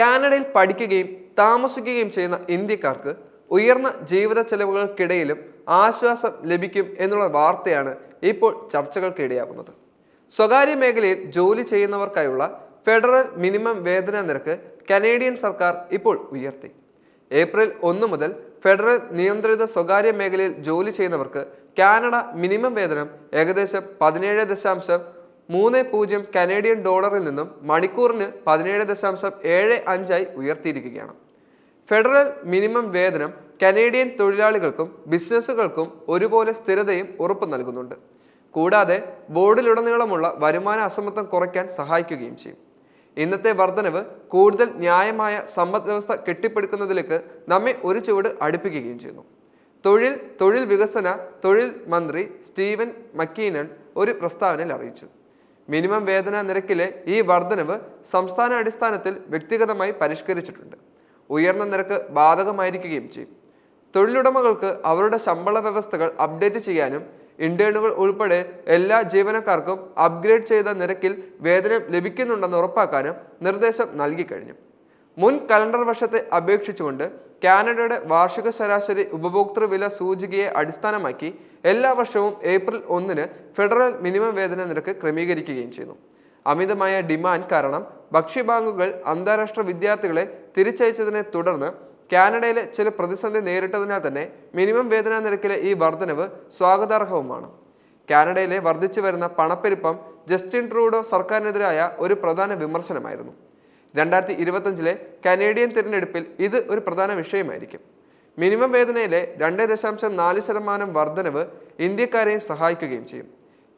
കാനഡയിൽ പഠിക്കുകയും താമസിക്കുകയും ചെയ്യുന്ന ഇന്ത്യക്കാർക്ക് ഉയർന്ന ജീവിത ചെലവുകൾക്കിടയിലും ആശ്വാസം ലഭിക്കും എന്നുള്ള വാർത്തയാണ് ഇപ്പോൾ ചർച്ചകൾക്കിടയാകുന്നത് സ്വകാര്യ മേഖലയിൽ ജോലി ചെയ്യുന്നവർക്കായുള്ള ഫെഡറൽ മിനിമം വേതന നിരക്ക് കനേഡിയൻ സർക്കാർ ഇപ്പോൾ ഉയർത്തി. ഏപ്രിൽ ഒന്ന് മുതൽ ഫെഡറൽ നിയന്ത്രിത സ്വകാര്യ മേഖലയിൽ ജോലി ചെയ്യുന്നവർക്ക് കാനഡ മിനിമം വേതനം ഏകദേശം പതിനേഴ് ദശാംശം മൂന്ന് പൂജ്യം കനേഡിയൻ ഡോളറിൽ നിന്നും മണിക്കൂറിന് പതിനേഴ് ദശാംശം ഏഴ് അഞ്ചായി ഉയർത്തിയിരിക്കുകയാണ്. ഫെഡറൽ മിനിമം വേതനം കനേഡിയൻ തൊഴിലാളികൾക്കും ബിസിനസ്സുകൾക്കും ഒരുപോലെ സ്ഥിരതയും ഉറപ്പ് നൽകുന്നുണ്ട്. കൂടാതെ ബോർഡിലുടനീളമുള്ള വരുമാന അസമത്വം കുറയ്ക്കാൻ സഹായിക്കുകയും ചെയ്യും. ഇന്നത്തെ വർധനവ് കൂടുതൽ ന്യായമായ സമ്പദ് വ്യവസ്ഥ കെട്ടിപ്പടുക്കുന്നതിലേക്ക് നമ്മെ ഒരു ചുവട് അടുപ്പിക്കുകയും ചെയ്യുന്നു. തൊഴിൽ തൊഴിൽ വികസന തൊഴിൽ മന്ത്രി സ്റ്റീവൻ മക്കീനൻ ഒരു പ്രസ്താവനയിൽ അറിയിച്ചു. മിനിമം വേതന നിരക്കിലെ ഈ വർധനവ് സംസ്ഥാന അടിസ്ഥാനത്തിൽ വ്യക്തിഗതമായി പരിഷ്കരിച്ചിട്ടുണ്ട്. ഉയർന്ന നിരക്ക് ബാധകമായിരിക്കുകയും ചെയ്യും. തൊഴിലുടമകൾക്ക് അവരുടെ ശമ്പള വ്യവസ്ഥകൾ അപ്ഡേറ്റ് ചെയ്യാനും ഇന്റേണുകൾ ഉൾപ്പെടെ എല്ലാ ജീവനക്കാർക്കും അപ്ഗ്രേഡ് ചെയ്ത നിരക്കിൽ വേതനം ലഭിക്കുന്നുണ്ടെന്ന് ഉറപ്പാക്കാനും നിർദ്ദേശം നൽകിക്കഴിഞ്ഞു. മുൻ കലണ്ടർ വർഷത്തെ അപേക്ഷിച്ചുകൊണ്ട് കാനഡയുടെ വാർഷിക ശരാശരി ഉപഭോക്തൃ വില സൂചികയെ അടിസ്ഥാനമാക്കി എല്ലാ വർഷവും ഏപ്രിൽ ഒന്നിന് ഫെഡറൽ മിനിമം വേതന നിരക്ക് ക്രമീകരിക്കുകയും ചെയ്യുന്നു. അമിതമായ ഡിമാൻഡ് കാരണം ഭക്ഷ്യബാങ്കുകൾ അന്താരാഷ്ട്ര വിദ്യാർത്ഥികളെ തിരിച്ചയച്ചതിനെ തുടർന്ന് കാനഡയിലെ ചില പ്രതിസന്ധി നേരിട്ടതിനാൽ തന്നെ മിനിമം വേതന നിരക്കിലെ ഈ വർധനവ് സ്വാഗതാർഹവുമാണ്. കാനഡയിലെ വർദ്ധിച്ചു വരുന്ന പണപ്പെരുപ്പം ജസ്റ്റിൻ ട്രൂഡോ സർക്കാരിനെതിരായ ഒരു പ്രധാന വിമർശനമായിരുന്നു. രണ്ടായിരത്തി ഇരുപത്തഞ്ചിലെ കനേഡിയൻ തിരഞ്ഞെടുപ്പിൽ ഇത് ഒരു പ്രധാന വിഷയമായിരിക്കും. മിനിമം വേതനയിലെ രണ്ട് ദശാംശം നാല് ശതമാനം വർധനവ് ഇന്ത്യക്കാരെയും സഹായിക്കുകയും ചെയ്യും.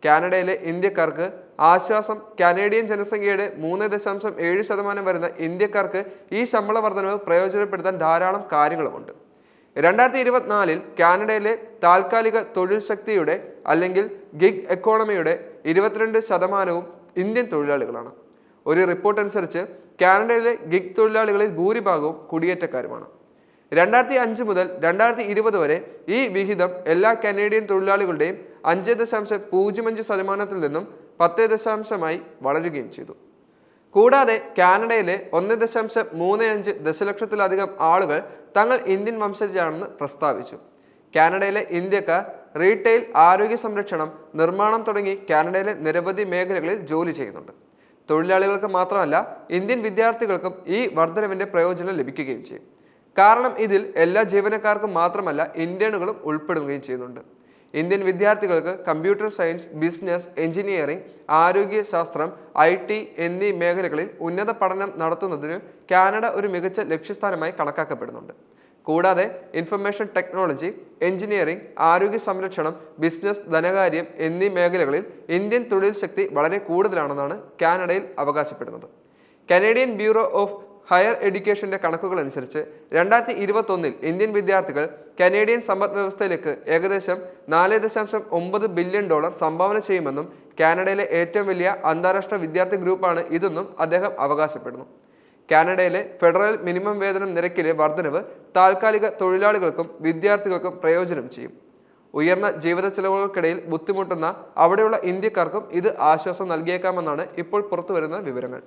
കാനഡയിലെ ഇന്ത്യക്കാർക്ക് ആശ്വാസം കാനേഡിയൻ ജനസംഖ്യയുടെ മൂന്ന് ദശാംശം ഏഴ് ശതമാനം വരുന്ന ഇന്ത്യക്കാർക്ക് ഈ ശമ്പള വർധനവ് പ്രയോജനപ്പെടുത്താൻ ധാരാളം കാര്യങ്ങളുമുണ്ട്. രണ്ടായിരത്തി ഇരുപത്തിനാലിൽ കാനഡയിലെ താൽക്കാലിക തൊഴിൽ ശക്തിയുടെ അല്ലെങ്കിൽ ഗിഗ് എക്കോണമിയുടെ ഇരുപത്തിരണ്ട് ശതമാനവും ഇന്ത്യൻ തൊഴിലാളികളാണ്. ഒരു റിപ്പോർട്ട് അനുസരിച്ച് കാനഡയിലെ ഗിഗ് തൊഴിലാളികളിൽ ഭൂരിഭാഗവും കുടിയേറ്റക്കാരുമാണ്. രണ്ടായിരത്തി അഞ്ച് മുതൽ രണ്ടായിരത്തി ഇരുപത് വരെ ഈ വിഹിതം എല്ലാ കനേഡിയൻ തൊഴിലാളികളുടെയും അഞ്ച് ദശാംശം പൂജ്യം അഞ്ച് ശതമാനത്തിൽ നിന്നും പത്ത് ദശാംശമായി വളരുകയും ചെയ്തു. കൂടാതെ കാനഡയിലെ ഒന്ന് ദശാംശം മൂന്ന് അഞ്ച് ദശലക്ഷത്തിലധികം ആളുകൾ തങ്ങൾ ഇന്ത്യൻ വംശജരാണെന്ന് പ്രസ്താവിച്ചു. കാനഡയിലെ ഇന്ത്യക്കാർ റീറ്റെയിൽ ആരോഗ്യ സംരക്ഷണം നിർമ്മാണം തുടങ്ങി കാനഡയിലെ നിരവധി മേഖലകളിൽ ജോലി ചെയ്യുന്നുണ്ട്. തൊഴിലാളികൾക്ക് മാത്രമല്ല ഇന്ത്യൻ വിദ്യാർത്ഥികൾക്കും ഈ വർധനവിന്റെ പ്രയോജനം ലഭിക്കുകയും ചെയ്യും. കാരണം ഇതിൽ എല്ലാ ജീവനക്കാർക്കും മാത്രമല്ല ഇന്റേണുകളും ഉൾപ്പെടുകയും ചെയ്യുന്നുണ്ട്. ഇന്ത്യൻ വിദ്യാർത്ഥികൾക്ക് കമ്പ്യൂട്ടർ സയൻസ് ബിസിനസ് എഞ്ചിനീയറിംഗ് ആരോഗ്യശാസ്ത്രം ഐ ടി എന്നീ മേഖലകളിൽ ഉന്നത പഠനം നടത്തുന്നതിന് കാനഡ ഒരു മികച്ച ലക്ഷ്യസ്ഥാനമായി കണക്കാക്കപ്പെടുന്നുണ്ട്. കൂടാതെ ഇൻഫർമേഷൻ ടെക്നോളജി എഞ്ചിനീയറിംഗ് ആരോഗ്യ സംരക്ഷണം ബിസിനസ് ധനകാര്യം എന്നീ മേഖലകളിൽ ഇന്ത്യൻ തൊഴിൽ ശക്തി വളരെ കൂടുതലാണെന്നാണ് കാനഡയിൽ അവകാശപ്പെടുന്നത്. കനേഡിയൻ ബ്യൂറോ ഓഫ് ഹയർ എഡ്യൂക്കേഷന്റെ കണക്കുകൾ അനുസരിച്ച് രണ്ടായിരത്തി ഇരുപത്തൊന്നിൽ ഇന്ത്യൻ വിദ്യാർത്ഥികൾ കനേഡിയൻ സമ്പദ് വ്യവസ്ഥയിലേക്ക് ഏകദേശം നാല് ദശാംശം ഒമ്പത് ബില്യൺ ഡോളർ സംഭാവന ചെയ്യുമെന്നും കാനഡയിലെ ഏറ്റവും വലിയ അന്താരാഷ്ട്ര വിദ്യാർത്ഥി ഗ്രൂപ്പാണ് ഇതെന്നും അദ്ദേഹം അവകാശപ്പെടുന്നു. കാനഡയിലെ ഫെഡറൽ മിനിമം വേതനം നിരക്കിലെ വർധനവ് താൽക്കാലിക തൊഴിലാളികൾക്കും വിദ്യാർത്ഥികൾക്കും പ്രയോജനം ചെയ്യും. ഉയർന്ന ജീവിത ചെലവുകൾക്കിടയിൽ ബുദ്ധിമുട്ടുന്ന അവിടെയുള്ള ഇന്ത്യക്കാർക്കും ഇത് ആശ്വാസം നൽകിയേക്കാമെന്നാണ് ഇപ്പോൾ പുറത്തുവരുന്ന വിവരങ്ങൾ.